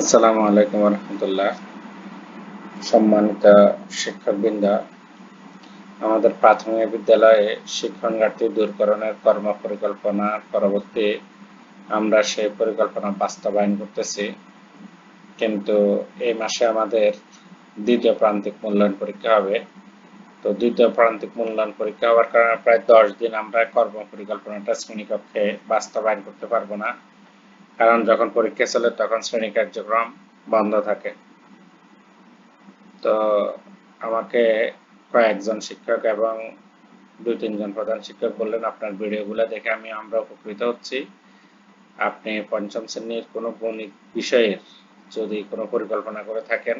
আসসালামু আলাইকুম রহমতুল্লাহ সম্মানিত শিক্ষকবৃন্দ, আমাদের প্রাথমিক বিদ্যালয়ে শিক্ষণ ঘাটতি দূরকরণের কর্ম পরিকল্পনার পরবর্তী আমরা সেই পরিকল্পনা বাস্তবায়ন করতেছি। কিন্তু এই মাসে আমাদের দ্বিতীয় প্রান্তিক মূল্যায়ন পরীক্ষা হবে। তো দ্বিতীয় প্রান্তিক মূল্যায়ন পরীক্ষা হওয়ার কারণে প্রায় দশ দিন আমরা কর্ম পরিকল্পনাটা শ্রেণীকক্ষে বাস্তবায়ন করতে পারব না। কারণ যখন পরীক্ষা চলে তখন শ্রেণি কার্যক্রম বন্ধ থাকে। তো আমাকে কয়েকজন শিক্ষক এবং দুই তিনজন প্রধান শিক্ষক বললেন, আপনার ভিডিওগুলো দেখে আমি আমরা উপকৃত হচ্ছি। আপনি পঞ্চম শ্রেণির কোনো গণিত বিষয়ের যদি কোনো পরিকল্পনা করে থাকেন,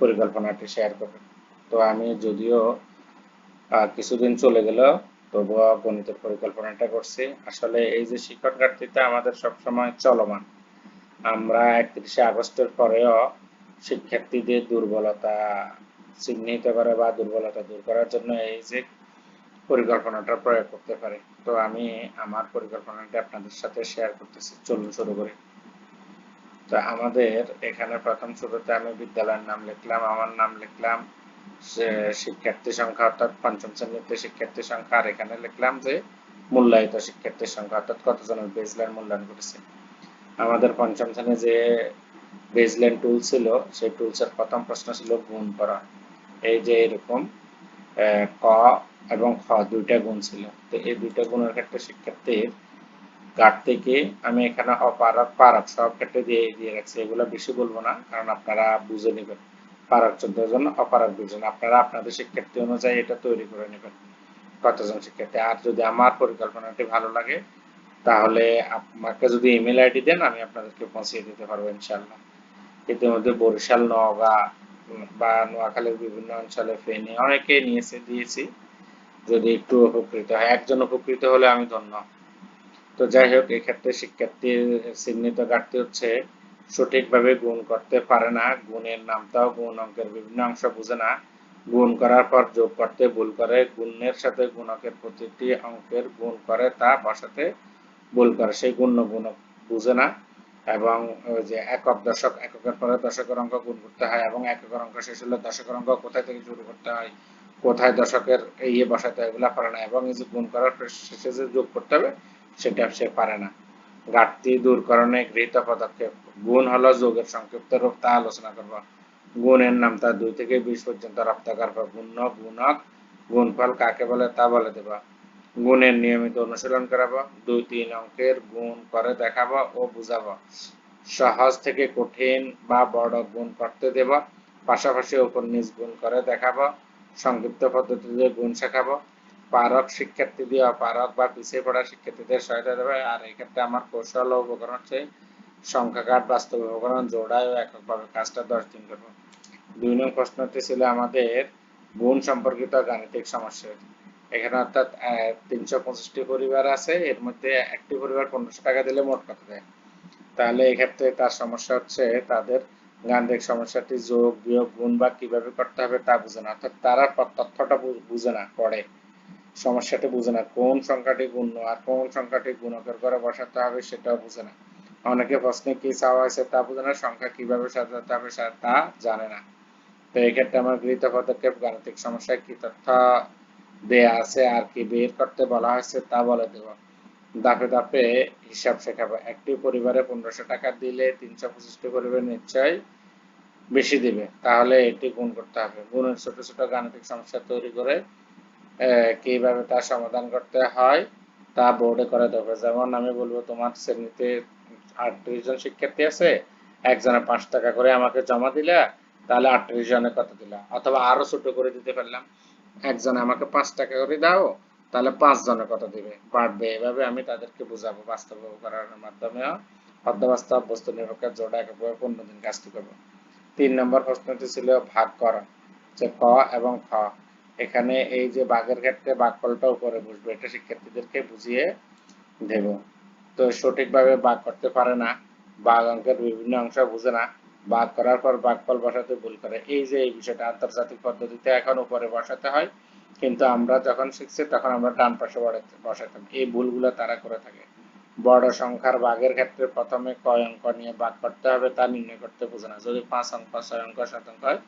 পরিকল্পনাটি শেয়ার করবেন। তো আমি যদিও কিছুদিন চলে গেল তবুও গণিতের পরিকল্পনাটা করছি। আসলে এই যে শিক্ষক ঘাটতিটা আমাদের সবসময় চলমান। আমরা একত্রিশে আগস্টের পরেও শিক্ষার্থীদের দুর্বলতা চিহ্নিত করে বা দুর্বলতা দূর করার জন্য এই যে পরিকল্পনাটা প্রয়োগ করতে পারে। তো আমি আমার পরিকল্পনাটা আপনাদের সাথে শেয়ার করতেছি, চলুন শুরু করি। তো আমাদের এখানে প্রথম শুরুতে আমি বিদ্যালয়ের নাম লিখলাম, আমার নাম লিখলাম শিক্ষার্থী সংখ্যা অর্থাৎ পঞ্চম শ্রেণীতে শিক্ষার্থী সংখ্যা, আর এখানে লিখলাম যে মূল্যায়িত শিক্ষার্থীর সংখ্যা অর্থাৎ কতজনের বেসলাইন মূল্যায়ন করেছে আমাদের পঞ্চম শ্রেণি যে বেসলাইন টুল ছিল, সেই টুলসের প্রথম প্রশ্ন ছিল গুণ করা। এই যে এরকম ক এবং খ দুইটা গুণ ছিল। তো এই দুইটা গুণের ক্ষেত্রে শিক্ষার্থীর থেকে আমি এখানে অপারক পারক সব ক্ষেত্রে দিয়ে দিয়ে রাখছি। এগুলো বেশি বলব না, কারণ আপনারা বুঝে নেবেন। পারক চোদ্দ জন অপারক দুজন আপনারা আপনাদের শিক্ষার্থী অনুযায়ী এটা তৈরি করে নেবেন, কতজন শিক্ষার্থী। আর যদি আমার পরিকল্পনাটি ভালো লাগে, তাহলে আমাকে যদি ইমেল আইডি দেন, আমি আপনাদেরকে পৌঁছিয়ে দিতে পারব ইনশাল্লাহ ইতিমধ্যে বরিশাল, নওগাঁ বা নোয়াখালীর বিভিন্ন অঞ্চলে ফেনে অনেকে নিয়েছে, দিয়েছি। যদি একটু উপকৃত হয়, একজন উপকৃত হলে আমি ধন্য। তো যাই হোক, এক্ষেত্রে শিক্ষার্থীর চিহ্নিত ঘাটতি হচ্ছে সঠিকভাবে গুণ করতে পারে না। গুণের নামটাও গুণ অঙ্কের বিভিন্ন অংশ বুঝে না। গুণ করার পর যোগ করতে ভুল করে। গুণের সাথে গুণকের প্রতিটি অঙ্কের গুণ করে তা বসাতে ভুল করে। সেই গুণ গুণ বুঝে না এবং যে একক দশক, এককের পরে দশকের অঙ্ক গুণ করতে হয় এবং এককের অঙ্ক শেষ হলে দশকের অঙ্ক কোথায় থেকে শুরু করতে হয়, কোথায় দশকের ইয়ে বসাতে হয় এগুলা পারে না এবং এই যে গুণ করার শেষে যে যোগ করতে হবে, সেটা সে পারে না। ঘাটতি দূরকরণে গৃহীত পদক্ষেপ গুণ হলো যোগের সংক্ষিপ্ত রূপ, তা আলোচনা করব। গুণের নাম তা দুই থেকে বিশ পর্যন্ত রপ্ত করব। গুণ গুণক, গুণফল কাকে বলে তা বলে দেব। গুণের নিয়মিত অনুশীলন করাবো। দুই তিন অঙ্কের গুণ করে দেখাবো ও বুঝাবো। সহজ থেকে কঠিন বা বড় গুণ করতে দেব। পাশাপাশি উপর নিজ গুণ করে দেখাবো। সংক্ষিপ্ত পদ্ধতিতে গুণ শেখাবো। পারক শিক্ষার্থী দিয়ে অপারক বা পিছিয়ে পড়া শিক্ষার্থীদের সহায়তা দেবে। আর এক্ষেত্রে আমার কৌশল ও উপকরণ হচ্ছে সংখ্যা কার্ড বাস্তব উপকরণ জোড়ায় ও এককভাবে কাজটা দশ দিন করব। দুই নং প্রশ্নটি ছিল আমাদের গুণ সম্পর্কিত গাণিতিক সমস্যা। এখানে অর্থাৎ তিনশো পঁচিশটি পরিবার আছে, এর মধ্যে একটি পরিবার পনেরোশো টাকা দিলে মোট কত দেয়? তাহলে এক্ষেত্রে তার সমস্যা হচ্ছে তাদের গাণিতিক সমস্যাটি যোগ, বিয়োগ, গুণ বা কীভাবে করতে হবে তা বুঝে না। অর্থাৎ তারা তথ্যটা বুঝে না, পড়ে। সমস্যাটি বুঝে না, কোন সংখ্যাটি গুণ আর কোন সংখ্যাটি গুণকের করে বসাতে হবে সেটাও বুঝে না। অনেকে প্রশ্নে কি চাওয়া হয়েছে তা বুঝে না সংখ্যা কীভাবে সাজাতে হবে তা জানে না। তো এক্ষেত্রে আমার গৃহীত পদক্ষেপ, গাণিতিক সমস্যায় কি তথ্য দেয়া আছে আর কি বের করতে বলা হয়েছে তা বলে দেব। দাপে দাপে হিসাব শেখাবো। একটি পরিবারে পনেরোশো টাকা দিলে তিনশো পঁচিশটি পরিবার নিশ্চয় বেশি দিবে। তাহলে এটি গুণ করতে হবে। গুণের ছোট ছোট গাণিতিক সমস্যা তৈরি করে কীভাবে তার সমাধান করতে হয় তা বোর্ডে করে দেবে। যেমন আমি বলব, তোমার শ্রেণীতে আটত্রিশ জন শিক্ষার্থী আছে, একজনে পাঁচ টাকা করে আমাকে জমা দিলে, তাহলে আটত্রিশ জনে কত দিলা অথবা আরও ছোট করে দিতে পারলাম, একজনে আমাকে পাঁচ টাকা করে দাও, তাহলে পাঁচ জনে কত দিবে। বাড়বে এভাবে আমি তাদেরকে বুঝাবো, বাস্তব করার মাধ্যমে নিরপেক্ষ জোড়া পনেরো দিন কাজটি করব। তিন নম্বর প্রশ্নটি ছিল ভাগ করা, যে ক এবং খ। এখানে এই যে বাঘের ক্ষেত্রে বাঘফলটা উপরে বসবে, এটা শিক্ষার্থীদেরকে বুঝিয়ে দেব। তো সঠিকভাবে বাঘ করতে পারে না বাঘ অঙ্কের বিভিন্ন অংশ বুঝে না বাঘ করার পর বাঘফল বসাতে ভুল করে। এই যে এই বিষয়টা আন্তর্জাতিক পদ্ধতিতে এখন উপরে বসাতে হয়, কিন্তু আমরা যখন শিখছি তখন আমরা ডান পাশে বসাতাম। এই ভুলগুলো তারা করে থাকে। বড় সংখ্যার ভাগের ক্ষেত্রে প্রথমে কয় অঙ্ক নিয়ে ভাগ করতে হবে তা নির্ণয় করতে বোঝে না। যদি পাঁচ অঙ্ক, ছয় অঙ্ক, সাত অঙ্ক হয়,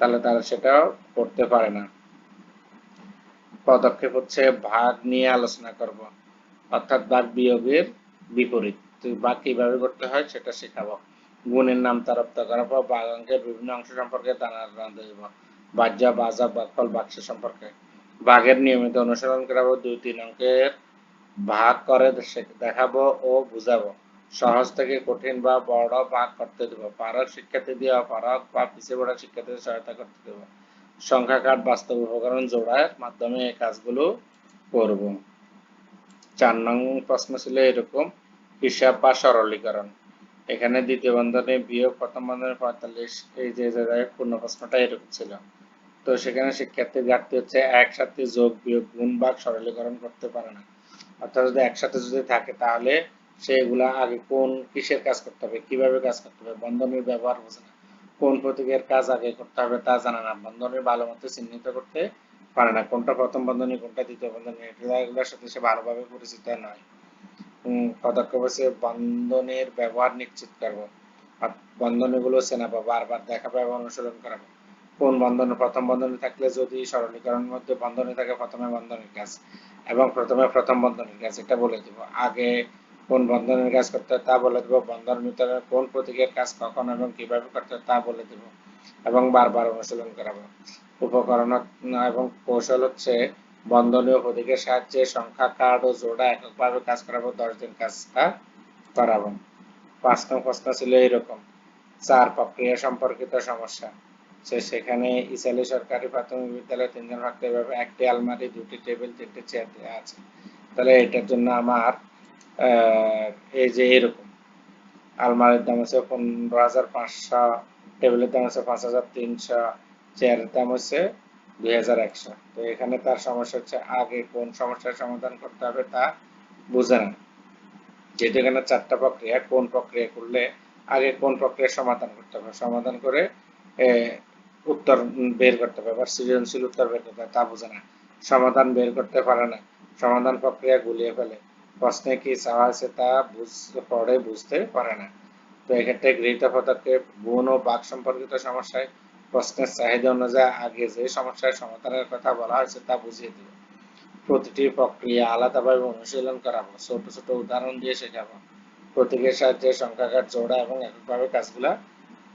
তাহলে তারা সেটাও করতে পারে না। পদক্ষেপ হচ্ছে ভাগ নিয়ে আলোচনা করব। অর্থাৎ ভাগ বিয়োগের বিপরীত। ভাগ কীভাবে করতে হয়, সেটা শেখাবো। গুণের নাম তারপ্ত করাবো ভাগ অঙ্কের বিভিন্ন অংশ সম্পর্কে জানা দেব বাহ্য, বাজা বাকফল বাক্স সম্পর্কে। ভাগের নিয়মিত অনুসরণ করাবো, দুই, তিন অঙ্কের ভাগ করে দেখাবো ও বুঝাবো। সহজ থেকে কঠিন বা বড় ভাগ করতে দেব। পারক শিক্ষার্থী দিয়ে অপারক বা পিছিয়ে পড়া শিক্ষার্থীদের সহায়তা করতে দেব। সংখ্যা কার্ড বাস্তব উপকরণ জোড়ার মাধ্যমে এই কাজগুলো করব। চার নং প্রশ্ন ছিল এরকম হিসাব বা সরলীকরণ। এখানে দ্বিতীয় বন্ধনে বিয়োগ, প্রথম বন্ধনে পঁয়তাল্লিশ, এই যে পূর্ণ প্রশ্নটা এরকম ছিল। তো সেখানে শিক্ষার্থীর ঘাটতি হচ্ছে একসাথে যোগ, বিয়োগ, গুণ ভাগ সরলীকরণ করতে পারে না। অর্থাৎ যদি একসাথে যদি থাকে, তাহলে সেগুলা আগে কোন কিসের কাজ করতে হবে, কীভাবে কাজ করতে হবে, বন্ধনের ব্যবহার বোঝে না। কোন প্রতীকের কাজ আগে করতে হবে তা জানে না। বন্ধনের ভালো মতো চিহ্নিত করতে পারে না। কোনটা প্রথম বন্ধনী, কোনটা দ্বিতীয় বন্ধনী এগুলোর সাথে সে ভালোভাবে পরিচিত নয়। পদক্ষেপ হচ্ছে বন্ধনের ব্যবহার নিশ্চিত করব। বন্ধনীগুলো চেনাবো বারবার দেখাবো এবং অনুশীলন করাবো কোন বন্ধন? প্রথম বন্ধনী থাকলে যদি সরলীকরণের মধ্যে বন্ধনী থাকে, প্রথমে বন্ধনের কাজ। এবং প্রথমে প্রথম বন্ধনের কাজ, এটা বলে দিব। আগে কোন বন্ধনের কাজ করতে তা বলে দেব। বন্ধন ভিতরে কোন প্রতীকের কাজ কখন এবং কীভাবে করতে তা বলে দেব। এবং বারবার অনুশীলন করাবো। উপকরণ এবং কৌশল হচ্ছে বন্ধনীয় প্রতীকের সাহায্যে সংখ্যা কার্ড ও জোড়া এককভাবে কাজ করাবো দিন কাজটা করাবো। পাঁচ নং প্রশ্ন ছিল এরকম চার প্রক্রিয়া সম্পর্কিত সমস্যা। সে সেখানে ইসালি সরকারি প্রাথমিক বিদ্যালয়ে তিনজন থাকতে পারবে একটি আলমারি, দুটি টেবিল, তিনটি চেয়ার দেওয়া আছে। তাহলে এটার জন্য আমার এই যে এরকম আলমারির দাম হচ্ছে পনেরো হাজার পাঁচশো, টেবিলের দাম হচ্ছে পাঁচ হাজার তিনশো চেয়ারের দাম হচ্ছে দুই হাজার একশো। তো এখানে তার সমস্যা হচ্ছে আগে কোন সমস্যার সমাধান করতে হবে তা বুঝে না। যেহেতু এখানে চারটা প্রক্রিয়া, কোন প্রক্রিয়া করলে আগে কোন প্রক্রিয়ার সমাধান করতে হবে? সমাধান করে উত্তর বের করতে হবে বা সৃজনশীল উত্তর বের করতে হবে, তা বোঝে না। সমাধান বের করতে পারে না। সমাধান প্রক্রিয়া গুলিয়ে ফেলে। প্রশ্নে কি চাওয়া আছে তা পড়ে বুঝতে পারে না। তো এক্ষেত্রে গৃহীত পদক্ষেপ গুণ ও বাক সম্পর্কিত সমস্যায় প্রশ্নের চাহিদা অনুযায়ী আগে যে সমস্যার সমাধানের কথা বলা হয়েছে তা বুঝিয়ে দিব প্রতিটি প্রক্রিয়া আলাদাভাবে অনুশীলন করাবো ছোট ছোট উদাহরণ দিয়ে শেখাবো। প্রতীকের সাহায্যে সংখ্যাকার জোড়া এবং এককভাবে কাজগুলা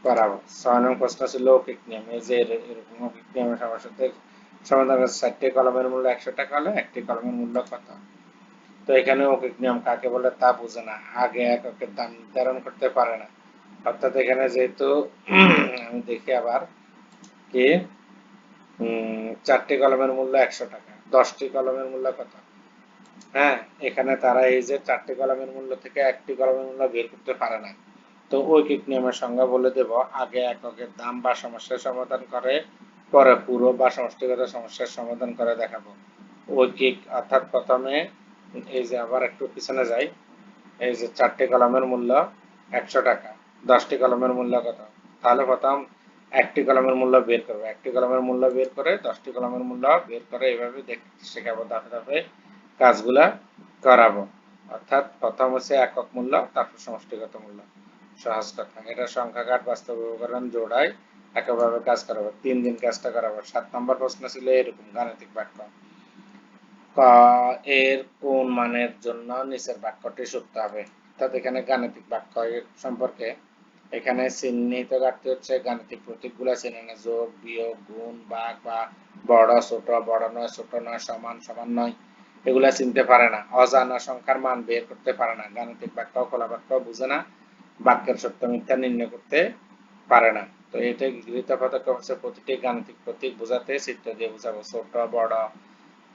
করাবো ছয় নং প্রশ্ন ছিল অকিক নিয়ম এই যে এরকম অকিক নিয়মের সমস্যাতে সমাধান চারটি কলমের মূল্য একশো টাকা হলে একটি কলমের মূল্য কত? তো এখানে অকিক নিয়ম কাকে বলে তা বুঝে না। আগে এককের দাম নির্ধারণ করতে পারে না। অর্থাৎ এখানে যেহেতু, আমি দেখি আবার কি? চারটি কলমের মূল্য একশো টাকা। দশটি কলমের মূল্য কত? হ্যাঁ এখানে তারা এই যে চারটি কলমের মূল্য থেকে একটি কলমের মূল্য বের করতে পারে না। তো ঐকিক নিয়মের সংজ্ঞা বলে দেব, আগে এককের দাম বা সমস্যার সমাধান করে, পরে পুরো বা সমষ্টিগত সমস্যার সমাধান করে দেখাবো। ঐকিক, অর্থাৎ প্রথমে, এই যে আবার একটু পিছনে যাই, এই যে চারটি কলমের মূল্য একশো টাকা, দশটি কলমের মূল্য কত? তাহলে প্রথম একটি কলমের মূল্য বের করব। একটি কলমের মূল্য বের করে, দশটি কলমের মূল্য বের করে দেখতে শেখাবো, ধাপে ধাপে কাজগুলা করাবো। অর্থাৎ প্রথম হচ্ছে একক মূল্য, তারপর সমষ্টিগত মূল্য। সহজ কথা। এটা সংখ্যা কাঠ বাস্তব উপকরণ, জোড়ায় একভাবে কাজ করাবো। তিন দিন কাজটা করাবো। সাত নম্বর প্রশ্ন ছিল এরকম, গাণিতিক বাক্য। এর কোন মানের জন্য নিচের বাক্যটি সত্য হবে? অর্থাৎ এখানে গাণিতিক বাক্য সম্পর্কে এখানে চিহ্নিত ঘাটতি হচ্ছে গাণিতিক প্রতীকগুলো চিনে না যোগ, বিয়োগ, গুণ ভাগ বা বড়, ছোট, বড় নয়, ছোট নয়, সমান সমান নয়, এগুলা চিনতে পারে না। অজানা সংখ্যার মান বের করতে পারে না। গাণিতিক বাক্য খোলা বাক্য বুঝে না। বাক্যের সত্য, মিথ্যা নির্ণয় করতে পারে না। তো এটা গৃহীত পদক্ষেপ হচ্ছে প্রতিটি গাণিতিক প্রতীক বোঝাতে, চিত্র দিয়ে বোঝাবো ছোট, বড়।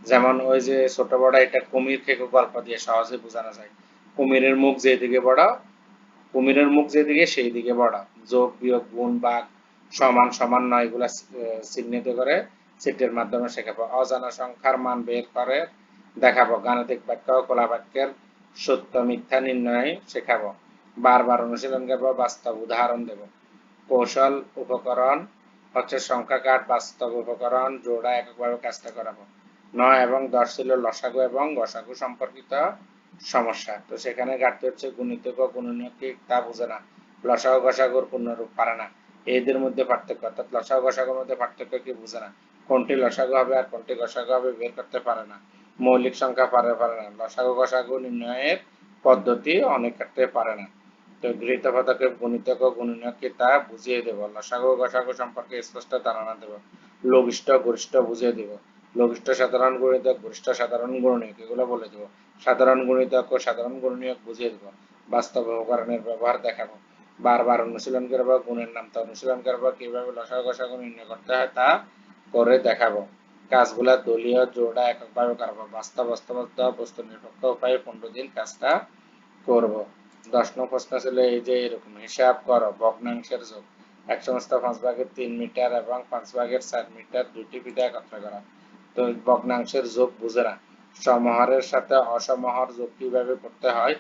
যেমন ওই যে ছোট, বড়, এটা কুমির থেকে গল্প দিয়ে সহজে বোঝানো যায়। কুমিরের মুখ যেদিকে বড় কুমিরের মুখ যেদিকে সেই দিকে বড়। যোগ, বিয়োগ, গুণ বা সমান সমান নয় এগুলা চিহ্নিত করে চিত্রের মাধ্যমে শেখাবো। অজানা সংখ্যার মান বের করে দেখাবো। গাণিতিক বাক্য কলা বাক্যের সত্য, মিথ্যা নির্ণয় শেখাবো। বারবার অনুশীলন করব বাস্তব উদাহরণ দেব। কৌশল, উপকরণ হচ্ছে সংখ্যা কাঠ, বাস্তব উপকরণ, জোড়া এককভাবে কাজটা করাবো। নয় এবং দশ ছিল লসাগু এবং গসাগু সম্পর্কিত সমস্যা। তো সেখানে ঘাটতি হচ্ছে গুণিতক ও গুণনীয় কি তা বুঝে না। লসাগু গসাগুর পূর্ণরূপ পারে না। এদের মধ্যে পার্থক্য, অর্থাৎ লসাগু গসাগুর মধ্যে পার্থক্য কি বুঝে না। কোনটি লসাগু হবে আর কোনটি গসাগু হবে বের করতে পারে না। মৌলিক সংখ্যা পারে পারে না। লসাগু গসাগু নির্ণয়ের পদ্ধতি অনেক ক্ষেত্রে পারে না। তো গৃহীত পদকে গুণিতক ও গুণনীয় কি তা বুঝিয়ে দেব। লসাগু গসাগু সম্পর্কে স্পষ্ট ধারণা দেব। লঘিষ্ঠ, গরিষ্ঠ বুঝিয়ে দেব। লঘিষ্ঠ সাধারণ গুণিতক, গরিষ্ঠ সাধারণ গুণনীয়ক, এগুলো বলে দেব। সাধারণ গুণিতক ও সাধারণ গুণনীয়ক বুঝিয়ে দেব। বাস্তব উপকরণের ব্যবহার দেখাবো। বারবার অনুশীলন করব, গুণের নামটা অনুশীলন করব, কীভাবে লসাগু গসাগু নির্ণয় করতে হয় তা করে দেখাবো। কাজগুলা দলীয় জোড়া এককভাবে করব। বাস্তব বাস্তবতা বস্তু নিরপেক্ষ উপায়ে পনেরো দিন কাজটা করব। দশ নম্বর প্রশ্ন ছিল এই যে এরকম, হিসাব করো, ভগ্নাংশের যোগ। এক সমস্ত পাঁচ ভাগের তিন মিটার এবং পাঁচ ভাগের চার মিটার দুটি পিঠা একত্র করা। তো ভগ্নাংশের যোগ বুঝে না সমহারের সাথে অসমহার যোগ কীভাবে করতে হয়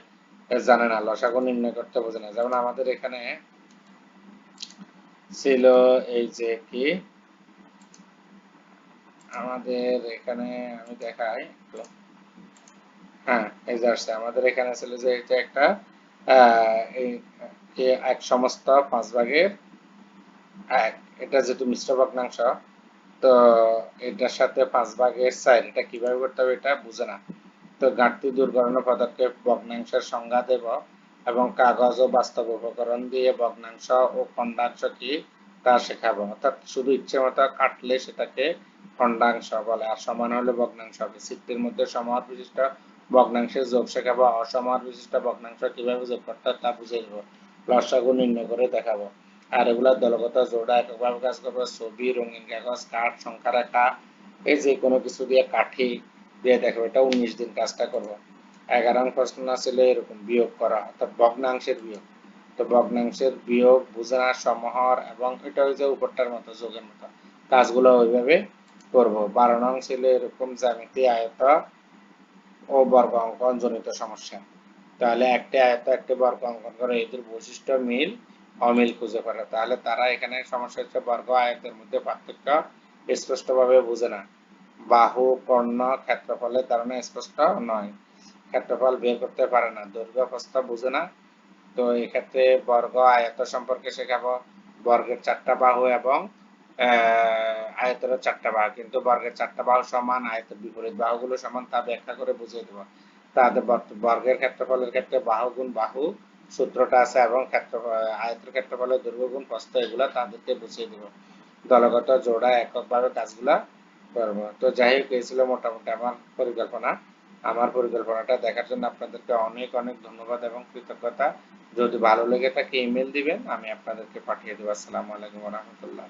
জানে না লসাগু নির্ণয় করতে বোঝে না। যেমন আমাদের এখানে ছিল এই যে কি, আমাদের এখানে আমি দেখাই। হ্যাঁ এই যে আসছে। আমাদের এখানে ছিল যে এটা একটা এক সমস্ত পাঁচ ভাগের এক। এটা যেহেতু মিশ্র ভগ্নাংশ তো এটার সাথে পাঁচ ভাগের চার, এটা কীভাবে করতে হবে এটা বুঝে না। তো ঘাটতি দূর করানোর পদক্ষেপ ভগ্নাংশের সংজ্ঞা দেব এবং কাগজ ও বাস্তব উপকরণ দিয়ে ভগ্নাংশ ও খণ্ডাংশ কি তা শেখাবো। অর্থাৎ শুধু ইচ্ছে মতো কাটলে সেটাকে খণ্ডাংশ বলে, আর সমান হলে ভগ্নাংশ হবে। সিটটির মধ্যে সমাহার বিশিষ্ট ভগ্নাংশের যোগ শেখাবো, অসমাহার বিশিষ্ট ভগ্নাংশ কীভাবে যোগ করতে তা বুঝিয়ে দেবো লসাগু নির্ণয় করে দেখাবো। আর এগুলা দলগত জোড়া এককভাবে কাজ করব ছবি রঙিন কাগজ, কাঠ সংখ্যা রেখা এই যে কোনো কিছু দিয়ে কাঠি দিয়ে দেখাবো এটা উনিশ দিন কাজটা করব এগারো প্রশ্ন ছিল এরকম বিয়োগ করা অর্থাৎ ভগ্নাংশের বিয়োগ। তো ভগ্নাংশের বিয়োগ বুঝানা সমাহার এবং এটা ওই যে উপরটার মতো, যোগের মতো। কাজগুলো ওইভাবে করব। বারো নং ছিল এরকম জ্যামিতি আয়ত ও বর্গ অঙ্কন জনিত সমস্যা। তাহলে একটি আয়ত, একটি বর্গ অঙ্কন করে, এদের বৈশিষ্ট্য মিল অমিল খুঁজে পারে তাহলে তারা এখানে সমস্যা হচ্ছে বর্গ আয়তের মধ্যে পার্থক্য স্পষ্টভাবে বুঝে না। বাহু কর্ণ ক্ষেত্রফলের ধারণা স্পষ্ট নয়। ক্ষেত্রফল বের করতে পারে না। দৈর্ঘ্য প্রস্থ বুঝে না। তো এক্ষেত্রে বর্গ আয়ত সম্পর্কে শেখাবো। বর্গের চারটা বাহু এবং আহ, আয়তেরও চারটা বাহু। কিন্তু বর্গের চারটা বাহু সমান আয়তের বিপরীত বাহুগুলো সমান তা ব্যাখ্যা করে বুঝিয়ে দেবো। তাদের বর্গের ক্ষেত্রফলের ক্ষেত্রে বাহু গুণ বাহু সূত্রটা আছে এবং ক্ষেত্র আয়তের ক্ষেত্রফলের দৈর্ঘ্য গুণ প্রস্থ এগুলা তাদেরকে বুঝিয়ে দেবো। দলগত জোড়া এককভাবে কাজগুলা করব। তো যাই হোক, এই ছিল মোটামুটি আমার পরিকল্পনা। আমার পরিকল্পনাটা দেখার জন্য আপনাদেরকে অনেক অনেক ধন্যবাদ এবং কৃতজ্ঞতা। যদি ভালো লেগে থাকে ইমেল দিবেন, আমি আপনাদেরকে পাঠিয়ে দেবো। আসসালামু আলাইকুম রহমতুল্লাহ।